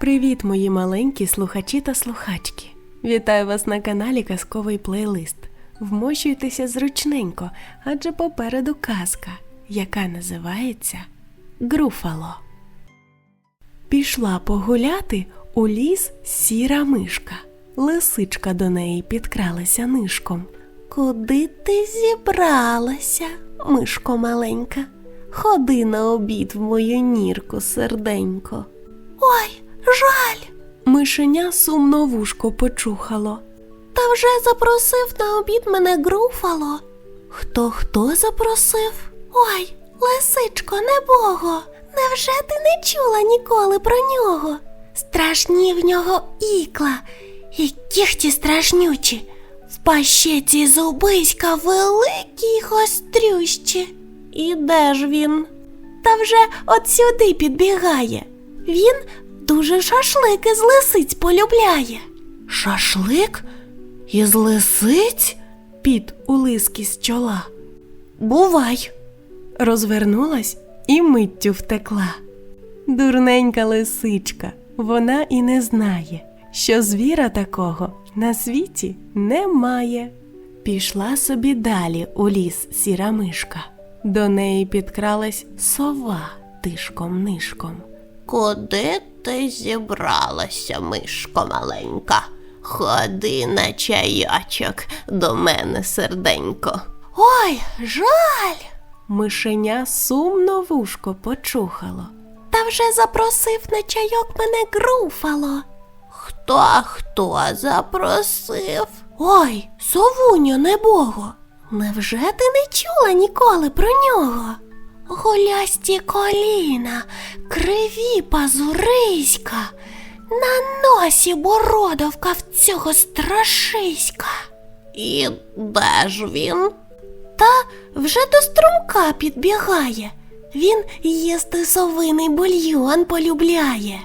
Привіт, мої маленькі слухачі та слухачки! Вітаю вас на каналі Казковий плейлист. Вмощуйтеся зручненько, адже попереду казка, яка називається Груфало. Пішла погуляти у ліс сіра мишка. Лисичка до неї підкралася нишком. Куди ти зібралася, мишко маленька? Ходи на обід в мою нірку, серденько. Ой, жаль. Мишеня сумно вушко почухало. Та вже запросив на обід мене груфало. Хто хто запросив? Ой, лисичко, небого. Невже ти не чула ніколи про нього? Страшні в нього ікла, і кіхті страшнючі. В пащеці зубиська великі й гострющі. І де ж він? Та вже от сюди підбігає. Він дуже шашлики з лисиць полюбляє. Шашлик? Із лисиць? Під у лиски з чола. Бувай. Розвернулась і миттю втекла. Дурненька лисичка, вона і не знає, що звіра такого на світі немає. Пішла собі далі у ліс сіра мишка. До неї підкралась сова тишком нишком. Куди ти зібралася, мишко маленька? Ходи на чайочок до мене, серденько. Ой, жаль. Мишеня сумно вушко почухало. Та вже запросив на чайок мене груфало. Хто хто запросив? Ой, совуньо небого. Невже ти не чула ніколи про нього? Голясті коліна, криві пазуриська, на носі бородавка в цього страшиська. І де ж він? Та вже до струмка підбігає. Він їсти совиний бульйон полюбляє.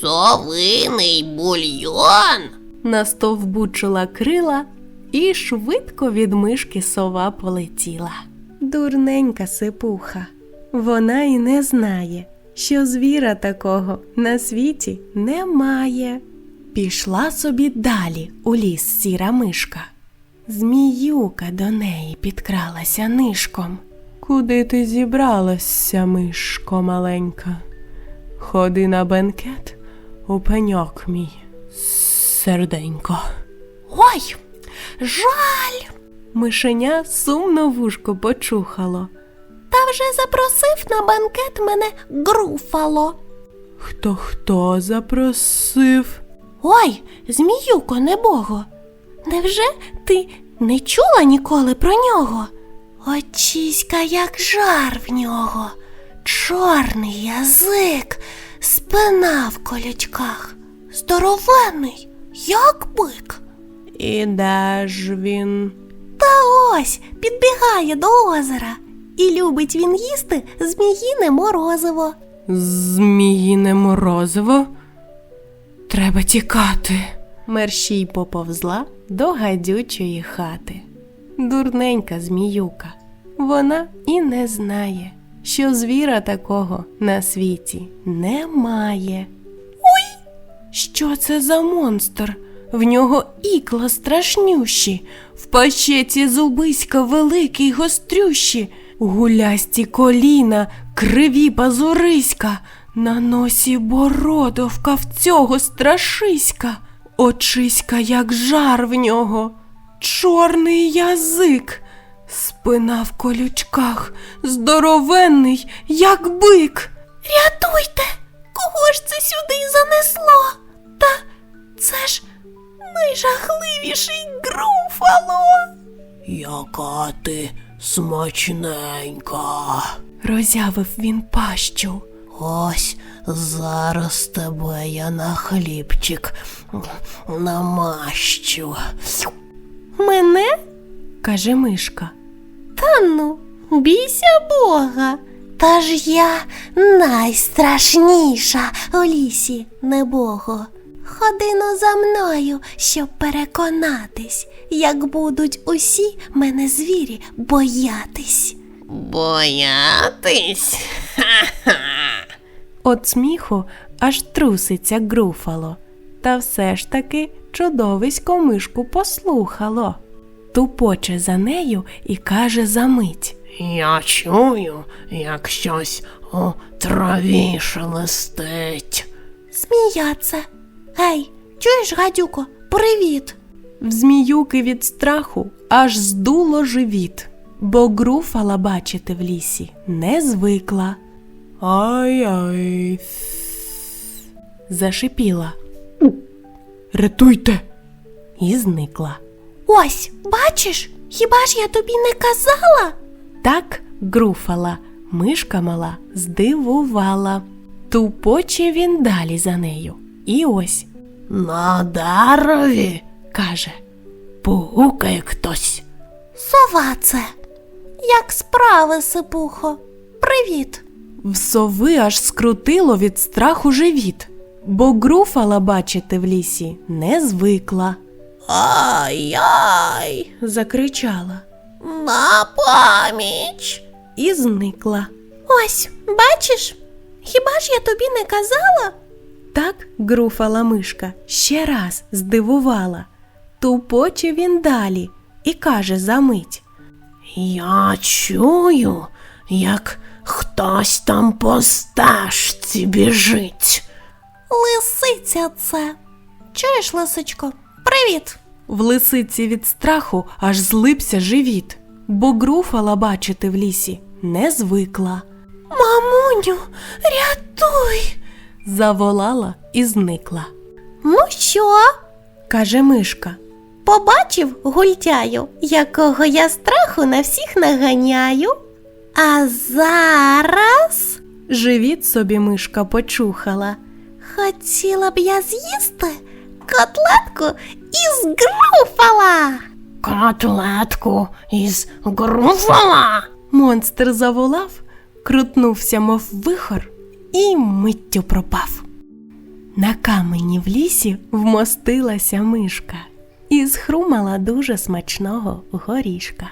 Совиний бульйон. Настовбучила крила і швидко від мишки сова полетіла. Дурненька сипуха. Вона й не знає, що звіра такого на світі немає. Пішла собі далі у ліс сіра мишка. Зміюка до неї підкралася нишком. Куди ти зібралася, мишко маленька? Ходи на бенкет у пеньок мій, серденько. Ой, жаль. Мишеня сумно вушко почухало. Вже запросив на банкет мене груфало. Хто хто запросив? Ой, зміюко небого. Невже ти не чула ніколи про нього? Очіська, як жар в нього, чорний язик, спина в колючках, здоровенний, як бик. І де ж він? Та ось підбігає до озера. І любить він їсти зміїне морозиво. Зміїне морозиво? Треба тікати. Мерщій поповзла до гадючої хати. Дурненька зміюка. Вона і не знає, що звіра такого на світі немає. Ой! Що це за монстр? В нього ікла страшнющі, в пащеці зубиська великі й гострющі, гулясті коліна, криві пазуриська, на носі бородовка в цього страшиська, очиська, як жар в нього, чорний язик, спина в колючках, здоровенний, як бик. Рятуйте, кого ж це сюди занесло? Та це ж найжахливіший груфало. Яка ти смачненька. Розявив він пащу. Ось зараз тебе я на хлібчик намащу. Мене? каже мишка. Та ну, бійся Бога. Та ж я найстрашніша у лісі небого. Ходи ну за мною, щоб переконатись, як будуть усі мене звірі боятись. Боятись? Ха-ха. От сміху аж труситься груфало. Та все ж таки чудовисько мишку послухало. Тупоче за нею і каже за мить. Я чую, як щось у траві шелестить. Сміяться. Гей, чуєш, гадюко, привіт. В зміюки від страху аж здуло живіт, бо груфала бачити в лісі не звикла. Ай-ай. Зашипіла. Рятуйте. І зникла. Ось, бачиш, хіба ж я тобі не казала? Так груфала, мишка мала здивувала. Тупоче він далі за нею. І ось На дереві каже. погукає хтось. Сова це. Як справи, сипухо? Привіт. В сови аж скрутило від страху живіт, бо груфала бачити в лісі не звикла. Ай-яй, Закричала на поміч. і зникла. Ось, бачиш? Хіба ж я тобі не казала? Так груфала мишка ще раз здивувала. Тупоче він далі і каже за мить. Я чую, як хтось там по стежці біжить. Лисиця це. Чуєш, лисичко? Привіт. В лисиці від страху аж злипся живіт, бо груфала бачити в лісі не звикла. Мамуню, рятуй. Заволала і зникла. Ну що? Каже мишка. Побачив гультяю, якого я страху на всіх наганяю. А зараз Живіт собі мишка почухала. хотіла б я з'їсти котлетку із груфала. Котлетку із груфала. Монстр заволав, крутнувся, мов вихор, і миттю пропав. На камені в лісі вмостилася мишка і схрумала дуже смачного горішка.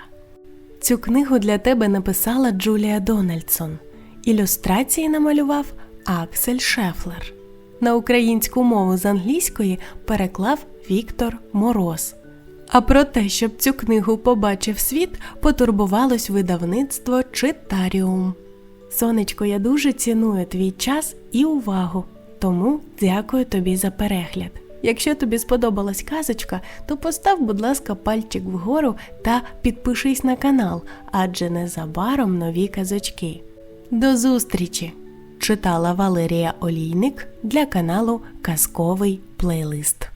Цю книгу для тебе написала Джулія Дональдсон. Ілюстрації намалював Аксель Шефлер. На українську мову з англійської переклав Віктор Мороз. А про те, щоб цю книгу побачив світ, потурбувалось видавництво Читаріум. Сонечко, я дуже ціную твій час і увагу, тому дякую тобі за перегляд. Якщо тобі сподобалась казочка, то постав, будь ласка, пальчик вгору та підпишись на канал, адже незабаром нові казочки. До зустрічі! Читала Валерія Олійник для каналу Казковий плейлист.